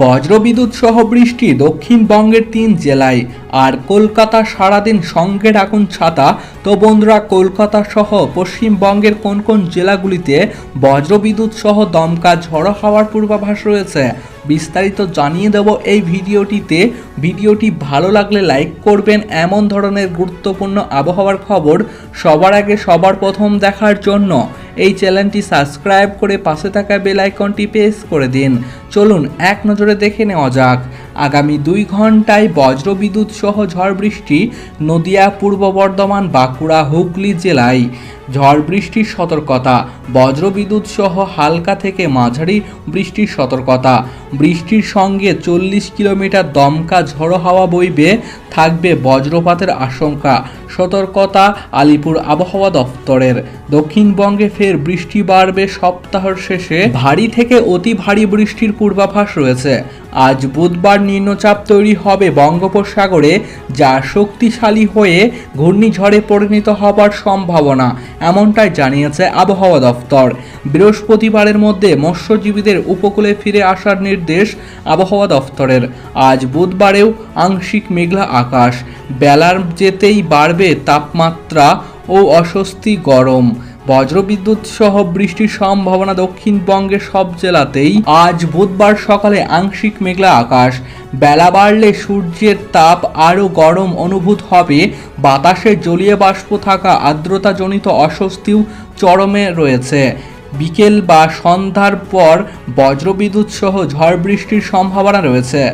বজ্রবিদ্যুৎ সহ বৃষ্টি দক্ষিণবঙ্গের তিন জেলায়। আর কলকাতা সারাদিন সঙ্গে রাখুন ছাতা। তো বন্ধুরা, কলকাতা সহ পশ্চিমবঙ্গের কোন কোন জেলাগুলিতে বজ্রবিদ্যুৎ সহ দমকা ঝড়ো হওয়ার পূর্বাভাস রয়েছে, বিস্তারিত জানিয়ে দেব এই ভিডিওটিতে। ভিডিওটি ভালো লাগলে লাইক করবেন, এমন ধরনের গুরুত্বপূর্ণ আবহাওয়ার খবর সবার আগে সবার প্রথম দেখার জন্য। এই চ্যানেলটি সাবস্ক্রাইব করে পাশে থাকা বেল আইকনটি প্রেস করে দিন। চলুন এক নজরে দেখে নেওয়া যাক। আগামী দুই ঘন্টায় বজ্রবিদ্যুৎ সহ ঝড় বৃষ্টি নদিয়া, পূর্ব বর্ধমান, বাঁকুড়া, হুগলি জেলায়। ঝড় বৃষ্টির সতর্কতা, বজ্রবিদ্যুৎ সহ হালকা থেকে মাঝারি বৃষ্টির সতর্কতা। বৃষ্টির সঙ্গে চল্লিশ কিলোমিটার দমকা ঝড়ো হাওয়া বইবে, থাকবে বজ্রপাতের আশঙ্কা। সতর্কতা আলিপুর আবহাওয়া দফতরের দক্ষিণবঙ্গে ফের বৃষ্টি বাড়বে সপ্তাহের শেষে। ভারী থেকে অতি ভারী বৃষ্টির পূর্বাভাস রয়েছে। আজ বুধবার নিম্নচাপ তৈরি হবে বঙ্গোপসাগরে, যা শক্তিশালী হয়ে ঘূর্ণিঝড়ে পরিণত হবার সম্ভাবনা। এমনটাই জানিয়েছে আবহাওয়া দফতর। বৃহস্পতিবারের মধ্যে মৎস্যজীবীদের উপকূলে ফিরে আসার নির্দেশ আবহাওয়া দফতরের। আজ বুধবারেও আংশিক মেঘলা আকাশ। বেলার যেতেই বাড়বে তাপমাত্রা ও অস্বস্তি গরম। বজ্রবিদ্যুৎ সহ বৃষ্টির সম্ভাবনা দক্ষিণবঙ্গের সব জেলাতেই। আজ বুধবার সকালে আংশিক মেঘলা আকাশ। বেলা বাড়লে সূর্যের তাপ আরও গরম অনুভূত হবে। বাতাসে জলীয় বাষ্প থাকা আর্দ্রতাজনিত অস্বস্তিও চরমে রয়েছে। বিকেল বা সন্ধ্যার পর বজ্রবিদ্যুৎ সহ ঝড় বৃষ্টির সম্ভাবনা রয়েছে।